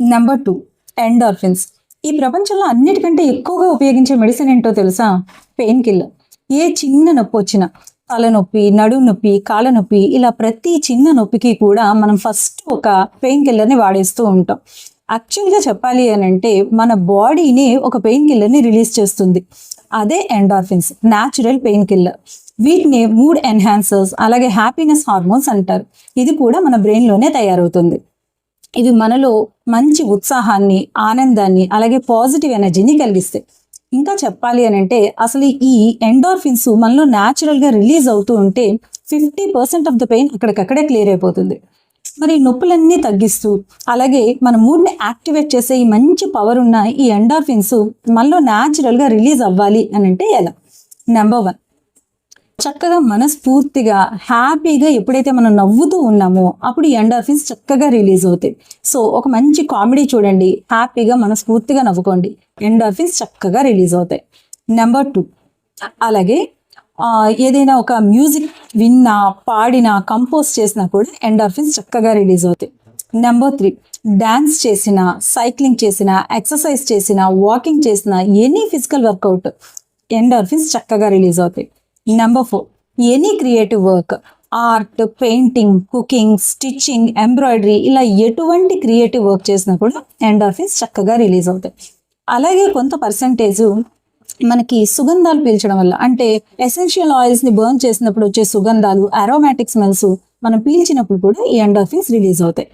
Number two endorphins ఈ ప్రపంచంలో అన్నిటికంటే ఎక్కువగా ఉపయోగించే మెడిసిన్ ఏంటో తెలుసా? పెయిన్ కిల్లర్ ఏ చిన్న నొప్పి వచ్చినా తలనొప్పి నడుము నొప్పి కాళ్ళ నొప్పి ఇలా ప్రతి చిన్న నొప్పికి కూడా మనం ఫస్ట్ ఒక పెయిన్ కిల్లర్ని వాడేస్తూ ఉంటాం. యాక్చువల్గా చెప్పాలి అని అంటే మన బాడీని ఒక పెయిన్ కిల్లర్ని రిలీజ్ చేస్తుంది. అదే ఎండార్ఫిన్స్ న్యాచురల్ పెయిన్ కిల్లర్ వీటిని మూడ్ ఎన్హాన్సర్స్ అలాగే హ్యాపీనెస్ హార్మోన్స్ అంటారు. ఇది కూడా మన బ్రెయిన్లోనే తయారవుతుంది. ఇవి మనలో మంచి ఉత్సాహాన్ని ఆనందాన్ని అలాగే పాజిటివ్ ఎనర్జీని కలిగిస్తాయి. ఇంకా చెప్పాలి అని అంటే అసలు ఈ ఎండార్ఫిన్స్ మనలో న్యాచురల్గా రిలీజ్ అవుతూ ఉంటే fifty percent of the pain అక్కడికక్కడే క్లియర్ అయిపోతుంది. మరి నొప్పులన్నీ తగ్గిస్తూ అలాగే మన మూడ్ని యాక్టివేట్ చేసే ఈ మంచి పవర్ ఉన్న ఈ ఎండార్ఫిన్స్ మనలో న్యాచురల్గా రిలీజ్ అవ్వాలి అని అంటే ఎలా? నెంబర్ వన్ చక్కగా మనస్ఫూర్తిగా హ్యాపీగా ఎప్పుడైతే మనం నవ్వుతూ ఉన్నామో అప్పుడు ఈ ఎండార్ఫిన్స్ చక్కగా రిలీజ్ అవుతాయి. సో ఒక మంచి కామెడీ చూడండి. హ్యాపీగా మనస్ఫూర్తిగా నవ్వుకోండి. ఎండార్ఫిన్స్ చక్కగా రిలీజ్ అవుతాయి. Number two. అలాగే ఏదైనా ఒక మ్యూజిక్ విన్నా పాడినా కంపోజ్ చేసినా కూడా ఎండార్ఫిన్స్ చక్కగా రిలీజ్ అవుతాయి. Number three. డ్యాన్స్ చేసిన సైక్లింగ్ చేసిన ఎక్సర్సైజ్ చేసిన వాకింగ్ చేసిన ఎనీ ఫిజికల్ వర్కౌట్ ఎండార్ఫిన్స్ చక్కగా రిలీజ్ అవుతాయి. Number four any creative work art painting cooking stitching embroidery ఇలా ఎటువంటి క్రియేటివ్ వర్క్ చేసినా కూడా ఎండార్ఫిన్స్ చక్కగా రిలీజ్ అవుతాయి. అలాగే కొంత పర్సంటేజ్ మనకి సుగంధాలు పీల్చడం వల్ల అంటే ఎసెన్షియల్ ఆయిల్స్ని బర్న్ చేసినప్పుడు వచ్చే సుగంధాలు అరోమాటిక్ స్మెల్స్ మనం పీల్చినప్పుడు కూడా ఈ ఎండార్ఫిన్స్ రిలీజ్ అవుతాయి.